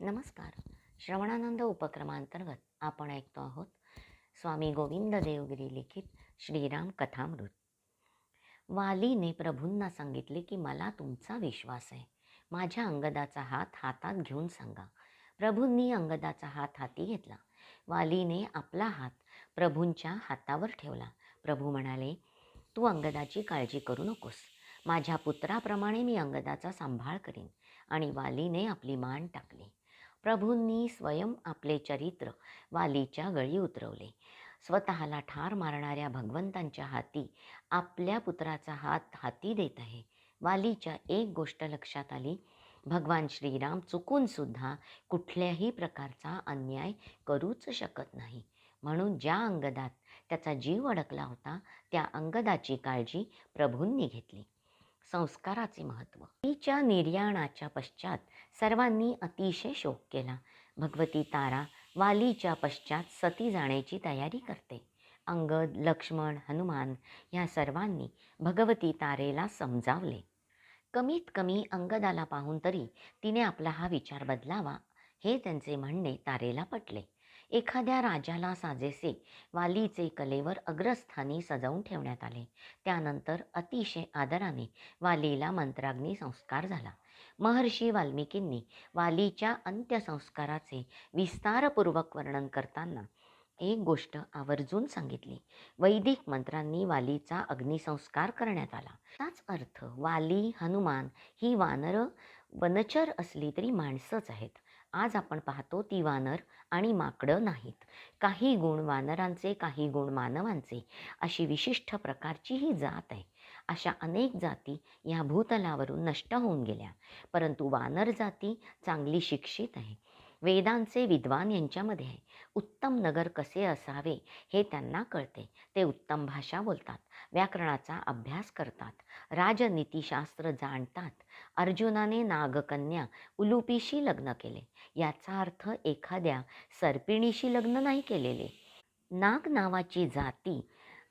नमस्कार. श्रवणानंद उपक्रमांतर्गत आपण ऐकतो आहोत स्वामी गोविंद देवगिरी लिखित श्रीराम कथामृत. वालीने प्रभूंना सांगितले की मला तुमचा विश्वास आहे. माझ्या अंगदाचा हात हातात घेऊन सांगा. प्रभूंनी अंगदाचा हात हाती घेतला. वालीने आपला हात प्रभूंच्या हातावर ठेवला. प्रभू म्हणाले तू अंगदाची काळजी करू नकोस. माझ्या पुत्राप्रमाणे मी अंगदाचा सांभाळ करीन. आणि वालीने आपली मान टाकली. प्रभूंनी स्वयं आपले चरित्र वालीच्या गळी उतरवले. स्वतःला ठार मारणाऱ्या भगवंतांच्या हाती आपल्या पुत्राचा हात हाती देत आहे. वालीच्या एक गोष्ट लक्षात आली. भगवान श्रीराम चुकूनसुद्धा कुठल्याही प्रकारचा अन्याय करूच शकत नाही. म्हणून ज्या अंगदात त्याचा जीव अडकला होता त्या अंगदाची काळजी प्रभूंनी घेतली. संस्काराचे महत्त्व. तिच्या निर्याणाच्या पश्चात सर्वांनी अतिशय शोक केला. भगवती तारा वालीच्या पश्चात सती जाण्याची तयारी करते. अंगद लक्ष्मण हनुमान ह्या सर्वांनी भगवती तारेला समजावले. कमीत कमी अंगदाला पाहून तरी तिने आपला हा विचार बदलावा हे त्यांचे म्हणणे तारेला पटले. एखाद्या राजाला साजेसे वालीचे कलेवर अग्रस्थानी सजवून ठेवण्यात आले. त्यानंतर अतिशय आदराने वालीला मंत्राग्नी संस्कार झाला. महर्षी वाल्मिकींनी वालीच्या अंत्यसंस्काराचे विस्तारपूर्वक वर्णन करताना एक गोष्ट आवर्जून सांगितली. वैदिक मंत्रांनी वालीचा अग्निसंस्कार करण्यात आला. त्याच अर्थ वाली हनुमान ही वानरं वनचर असली तरी माणसंच आहेत. आज आपण पाहतो ती वानर आणि माकडं नाहीत. काही गुण वानरांचे काही गुण मानवांचे अशी विशिष्ट प्रकारची ही जात आहे. अशा अनेक जाती या भूतलावरून नष्ट होऊन गेल्या. परंतु वानर जाती चांगली शिक्षित आहे. वेदांचे विद्वान यांच्यामध्ये आहे उत्तम नगर कसे असावे हे त्यांना कळते. ते उत्तम भाषा बोलतात व्याकरणाचा अभ्यास करतात राजनीतीशास्त्र जाणतात. अर्जुनाने नागकन्या उलुपीशी लग्न केले. याचा अर्थ एखाद्या सरपिणीशी लग्न नाही केलेले. नाग नावाची जाती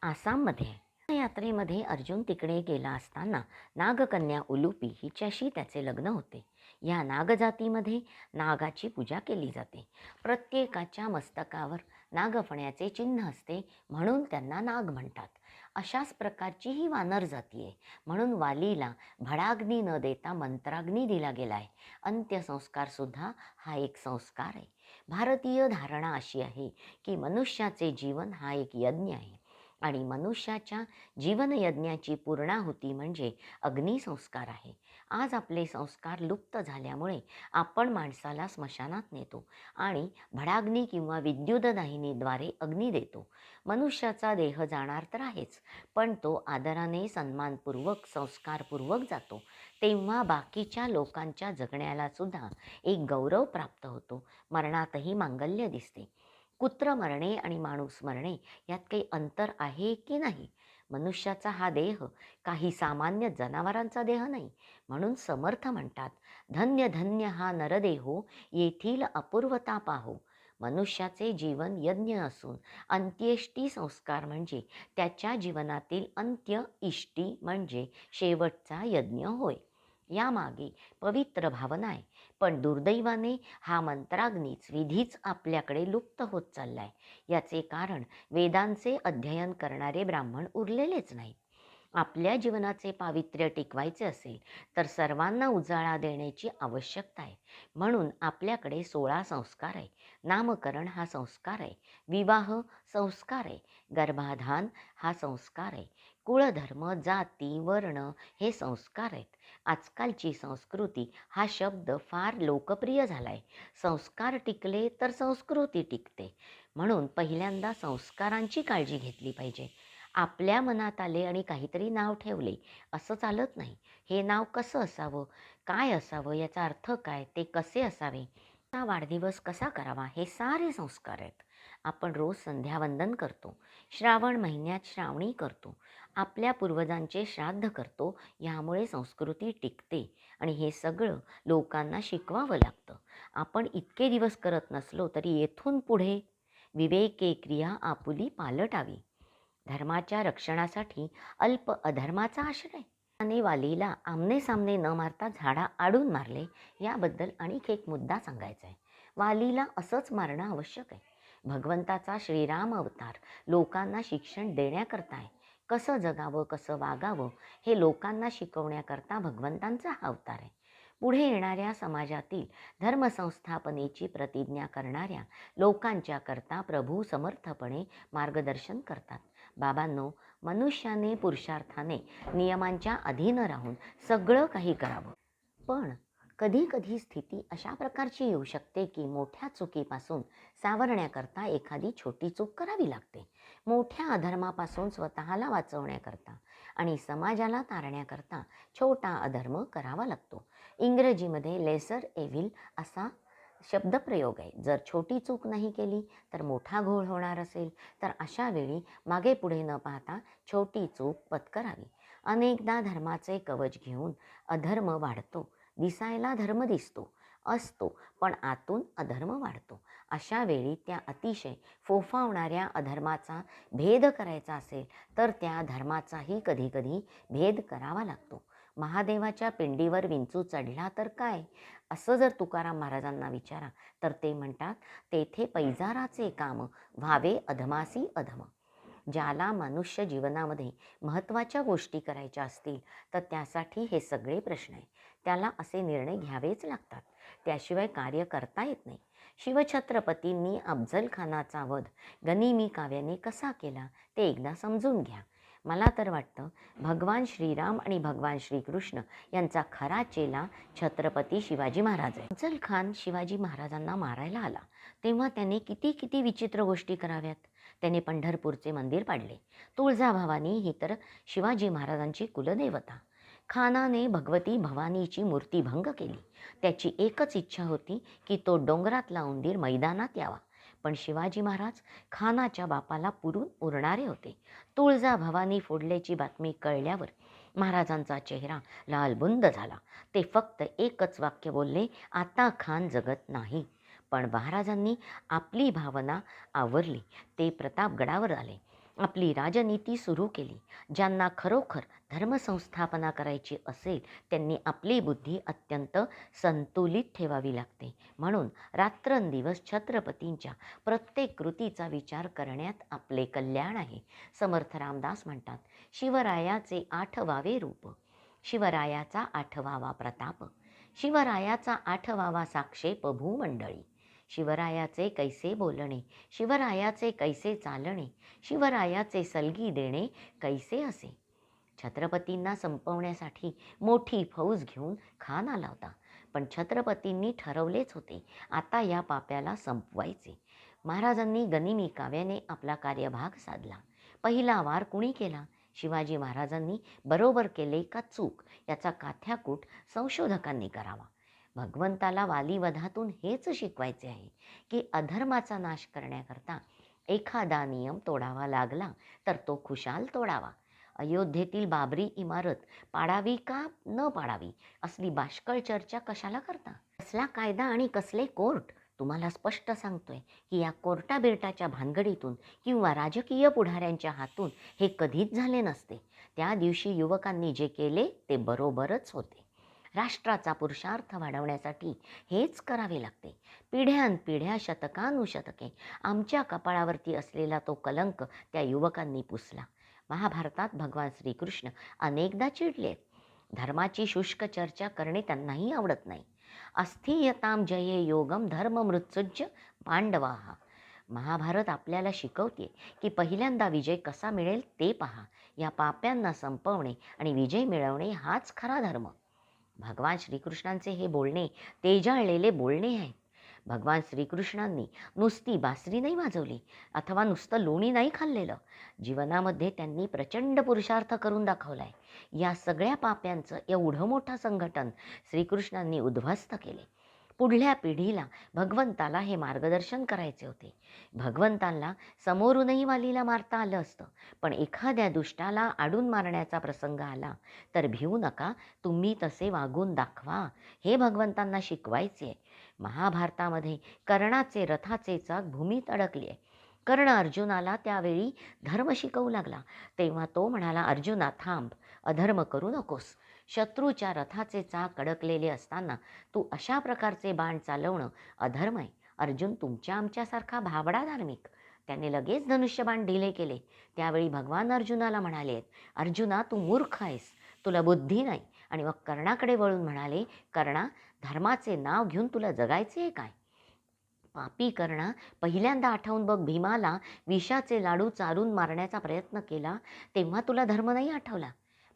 आसाममध्ये आहे यात्रेमध्ये अर्जुन तिकडे गेला असताना नागकन्या उलुपी हिच्याशी त्याचे लग्न होते. या नागजातीमध्ये नागाची पूजा केली जाते. प्रत्येकाच्या मस्तकावर नागफण्याचे चिन्ह असते म्हणून त्यांना नाग म्हणतात. अशाच प्रकारची ही वानर जाती आहे. म्हणून वालीला भडाग्नी न देता मंत्राग्नी दिला गेला आहे अंत्यसंस्कारसुद्धा हा एक संस्कार आहे. भारतीय धारणा अशी आहे की मनुष्याचे जीवन हा एक यज्ञ आहे. आणि मनुष्याच्या जीवनयज्ञाची पूर्णाहुती म्हणजे अग्निसंस्कार आहे. आज आपले संस्कार लुप्त झाल्यामुळे आपण माणसाला स्मशानात नेतो आणि भडाग्नी किंवा विद्युतदाहिनीद्वारे अग्नी देतो. मनुष्याचा देह जाणार तर आहेच पण तो आदराने सन्मानपूर्वक संस्कारपूर्वक जातो. तेव्हा बाकीच्या लोकांच्या जगण्याला सुद्धा एक गौरव प्राप्त होतो. मरणातही मांगल्य दिसते. कुत्र मरणे आणि माणूस मरणे यात काही अंतर आहे की नाही? मनुष्याचा हा देह काही सामान्य जनावरांचा देह नाही. म्हणून समर्थ म्हणतात धन्य धन्य हा नरदेहो येथील अपूर्वता पाहो. मनुष्याचे जीवन यज्ञ असून अंत्येष्टी संस्कार म्हणजे त्याच्या जीवनातील अंत्य इष्टी म्हणजे शेवटचा यज्ञ होय. यामागे पवित्र भावना आहे. पण दुर्दैवाने हा मंत्राग्नीच विधीच आपल्याकडे लुप्त होत चाललाय. याचे कारण वेदांचे अध्ययन करणारे ब्राह्मण उरलेलेच नाहीत. आपल्या जीवनाचे पावित्र्य टिकवायचे असेल तर सर्वांना उजाळा देण्याची आवश्यकता आहे. म्हणून आपल्याकडे सोळा संस्कार आहे नामकरण हा संस्कार आहे. विवाह संस्कार आहे. गर्भाधान हा संस्कार आहे. कुळधर्म जाती वर्ण हे संस्कार आहेत. आजकालची संस्कृती हा शब्द फार लोकप्रिय झाला आहे संस्कार टिकले तर संस्कृती टिकते. म्हणून पहिल्यांदा संस्कारांची काळजी घेतली पाहिजे. आपल्या मनात आले आणि काहीतरी नाव ठेवले असं चालत नाही. हे नाव कसं असावं? काय असावं? याचा अर्थ काय? ते कसे असावे? हा वाढदिवस कसा करावा? हे सारे संस्कार आहेत. आपण रोज संध्यावंदन करतो. श्रावण महिन्यात श्रावणी करतो. आपल्या पूर्वजांचे श्राद्ध करतो. यामुळे संस्कृती टिकते. आणि हे सगळं लोकांना शिकवावं लागतं. आपण इतके दिवस करत नसलो तरी येथून पुढे विवेके क्रिया आपुली पालटावी. धर्माच्या रक्षणासाठी अल्प अधर्माचा आश्रय. आणि वालीला आमने सामने न मारता झाडा आडून मारले याबद्दल आणखी एक मुद्दा सांगायचा आहे वालीला असंच मारणं आवश्यक आहे. भगवंताचा श्रीराम अवतार लोकांना शिक्षण देण्याकरता आहे कसं जगावं कसं वागावं हे लोकांना शिकवण्याकरता भगवंतांचा हा अवतार आहे. पुढे येणाऱ्या समाजातील धर्मसंस्थापनेची प्रतिज्ञा करणाऱ्या लोकांच्या करता प्रभू समर्थपणे मार्गदर्शन करतात. बाबांनो मनुष्याने पुरुषार्थाने नियमांच्या अधीन राहून सगळं काही करावं. पण कधी कधी स्थिती अशा प्रकारची येऊ शकते की मोठ्या चुकीपासून सावरण्याकरता एखादी छोटी चूक करावी लागते. मोठ्या अधर्मापासून स्वतःला वाचवण्याकरता आणि समाजाला तारण्याकरता छोटा अधर्म करावा लागतो. इंग्रजीमध्ये लेसर एव्हिल असा शब्दप्रयोग आहे. जर छोटी चूक नाही केली तर मोठा घोळ होणार असेल. तर अशा वेळी मागे पुढे न पाहता छोटी चूक पत्करावी. अनेकदा धर्माचे कवच घेऊन अधर्म वाढतो. दिसायला धर्म दिसतो असतो पण आतून अधर्म वाढतो. अशा वेळी त्या अतिशय फोफावणाऱ्या अधर्माचा भेद करायचा असेल तर त्या धर्माचाही कधीकधी भेद करावा लागतो. महादेवाच्या पिंडीवर विंचू चढला तर काय? असं जर तुकाराम महाराजांना विचारा तर ते म्हणतात तेथे पैजाराचे काम व्हावे अधमासी अधम. ज्याला मनुष्य जीवनामध्ये महत्त्वाच्या गोष्टी करायच्या असतील तर त्यासाठी हे सगळे प्रश्न आहे त्याला असे निर्णय घ्यावेच लागतात. त्याशिवाय कार्य करता येत नाही. शिवछत्रपतींनी अफजल खानाचा वध गनिमी काव्याने कसा केला ते एकदा समजून घ्या. मला तर वाटतं भगवान श्रीराम आणि भगवान श्रीकृष्ण यांचा खरा चेला छत्रपती शिवाजी महाराज आहे अफजल खान शिवाजी महाराजांना मारायला आला. तेव्हा त्याने किती किती विचित्र गोष्टी कराव्यात? त्याने पंढरपूरचे मंदिर पाडले. तुळजाभवानी ही तर शिवाजी महाराजांची कुलदेवता. खानाने भगवती भवानीची मूर्ती भंग केली. त्याची एकच इच्छा होती की तो डोंगरातला उंदीर मैदानात यावा. पण शिवाजी महाराज खानाच्या बापाला पुरून उरणारे होते. तुळजा भवानी फोडल्याची बातमी कळल्यावर महाराजांचा चेहरा लालबुंद झाला. ते फक्त एकच वाक्य बोलले आता खान जगत नाही. पण महाराजांनी आपली भावना आवरली. ते प्रतापगडावर आले. आपली राजनीती सुरू केली. ज्यांना खरोखर धर्मसंस्थापना करायची असेल त्यांनी आपली बुद्धी अत्यंत संतुलित ठेवावी लागते. म्हणून रात्रंदिवस छत्रपतींच्या प्रत्येक कृतीचा विचार करण्यात आपले कल्याण आहे. समर्थ रामदास म्हणतात शिवरायाचे आठवावे रूप. शिवरायाचा आठवावा प्रताप. शिवरायाचा आठवावा साक्षेप भूमंडळी. शिवरायाचे कैसे बोलणे? शिवरायाचे कैसे चालणे? शिवरायाचे सलगी देणे कैसे असे? छत्रपतींना संपवण्यासाठी मोठी फौज घेऊन खान आला होता पण छत्रपतींनी ठरवलेच होते आता या पाप्याला संपवायचे. महाराजांनी गनिमी काव्याने आपला कार्यभाग साधला. पहिला वार कुणी केला? शिवाजी महाराजांनी बरोबर केले का चूक? याचा काथ्याकूट संशोधकांनी करावा. भगवंताला वालीवधातून हेच शिकवायचे आहे की अधर्माचा नाश करण्याकरता एखादा नियम तोडावा लागला तर तो खुशाल तोडावा. अयोध्येतील बाबरी इमारत पाडावी का न पाडावी असली बाष्कळ चर्चा कशाला करता? कसला कायदा आणि कसले कोर्ट? तुम्हाला स्पष्ट सांगतोय की या कोर्टा बिरटाच्या भानगडीतून किंवा राजकीय पुढाऱ्यांच्या हातून हे कधीच झाले नसते. त्या दिवशी युवकांनी जे केले ते बरोबरच होते. राष्ट्राचा पुरुषार्थ वाढवण्यासाठी हेच करावे लागते. पिढ्यानपिढ्या शतकानुशतके आमच्या कपाळावरती असलेला तो कलंक त्या युवकांनी पुसला. महाभारतात भगवान श्रीकृष्ण अनेकदा चिडले. धर्माची शुष्क चर्चा करणे त्यांनाही आवडत नाही. अस्थियताम जये योगम धर्म मृत्युज्य पांडवा. महाभारत आपल्याला शिकवते की पहिल्यांदा विजय कसा मिळेल ते पहा. या पाप्यांना संपवणे आणि विजय मिळवणे हाच खरा धर्म. भगवान श्रीकृष्णांचे हे बोलणे तेजाळलेले बोलणे आहे. भगवान श्रीकृष्णांनी नुसती बासरी नाही वाजवली अथवा नुसतं लोणी नाही खाल्लेलं. जीवनामध्ये त्यांनी प्रचंड पुरुषार्थ करून दाखवला आहे या सगळ्या पाप्यांचं एवढं मोठं संघटन श्रीकृष्णांनी उद्ध्वस्त केले. पुढल्या पिढीला भगवंताला हे मार्गदर्शन करायचे होते. भगवंतांना समोरूनही वालीला मारता आलं असतं पण एखाद्या दुष्टाला आडून मारण्याचा प्रसंग आला तर भिवू नका तुम्ही तसे वागून दाखवा हे भगवंतांना शिकवायचे. आहे महाभारतामध्ये कर्णाचे रथाचे चाक भूमीत अडकली आहे कर्ण अर्जुनाला त्यावेळी धर्म शिकवू लागला तेव्हा तो म्हणाला अर्जुना थांब अधर्म करू नकोस. शत्रूच्या रथाचे चाक अडकलेले असताना तू अशा प्रकारचे बाण चालवणं अधर्म आहे. अर्जुन तुमच्या आमच्यासारखा भाबडा धार्मिक. त्याने लगेच धनुष्यबाण ढिले केले. त्यावेळी भगवान अर्जुनाला म्हणाले आहेत अर्जुना तू मूर्ख आहेस. तुला बुद्धी नाही. आणि मग कर्णाकडे वळून म्हणाले कर्णा धर्माचे नाव घेऊन तुला जगायचे आहे काय? पापी कर्णा पहिल्यांदा आठवून बघ भीमाला विषाचे लाडू चारून मारण्याचा प्रयत्न केला तेव्हा तुला धर्म नाही आठवला.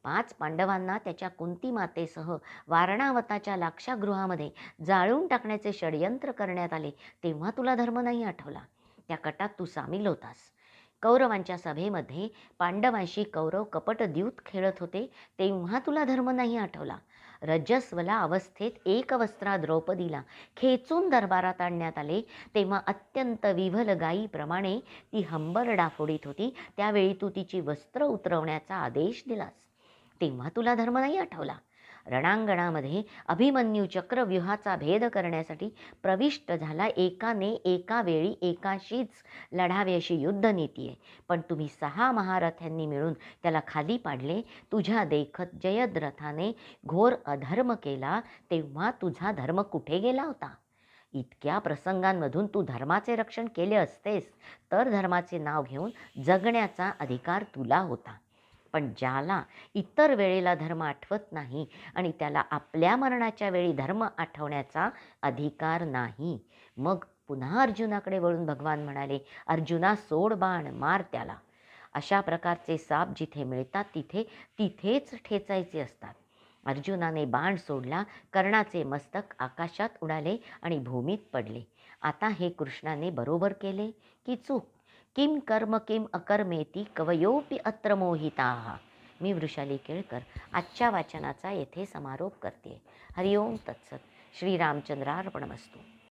पाच पांडवांना त्याच्या कुंती मातेसह वारणावताच्या लाक्षागृहामध्ये जाळून टाकण्याचे षडयंत्र करण्यात आले तेव्हा तुला धर्म नाही आठवला. त्या कटात तू सामील होतास. कौरवांच्या सभेमध्ये पांडवांशी कौरव कपटद्यूत खेळत होते तेव्हा तुला धर्म नाही आठवला. रजस्वला अवस्थेत एक वस्त्रा द्रौपदीला खेचून दरबारात आणण्यात आले तेव्हा अत्यंत विव्हल गायीप्रमाणे ती हंबरडा फोडीत होती त्यावेळी तू तिची वस्त्र उतरवण्याचा आदेश दिलास. तेव्हा तुला धर्म नाही आठवला? रणांगणामध्ये अभिमन्यू चक्रव्यूहाचा भेद करण्यासाठी प्रविष्ट झाला एकाने एका वेळी एकाशीच लढावे अशी युद्धनीती आहे. पण तुम्ही सहा महारथ्यांनी मिळून त्याला खाली पाडले तुझ्या देखत जयद्रथाने घोर अधर्म केला तेव्हा तुझा धर्म कुठे गेला होता? इतक्या प्रसंगांमधून तू धर्माचे रक्षण केले असतेस तर धर्माचे नाव घेऊन जगण्याचा अधिकार तुला होता. पण ज्याला इतर वेळेला धर्म आठवत नाही आणि त्याला आपल्या मरणाच्या वेळी धर्म आठवण्याचा अधिकार नाही. मग पुन्हा अर्जुनाकडे वळून भगवान म्हणाले अर्जुना सोड बाण मार त्याला. अशा प्रकारचे साप जिथे मिळतात तिथे तिथेच ठेचायचे असतात. अर्जुनाने बाण सोडला कर्णाचे मस्तक आकाशात उडाले आणि भूमीत पडले. आता हे कृष्णाने बरोबर केले की चूक? किम कर्म किम अकर्मेती कवयोपि अत्र मोहिता। मी वृषाली केळकर आजच्या वाचनाचा येथे समारोप करते. हरिओम तत्सत. श्रीरामचंद्रार्पणमस्तू.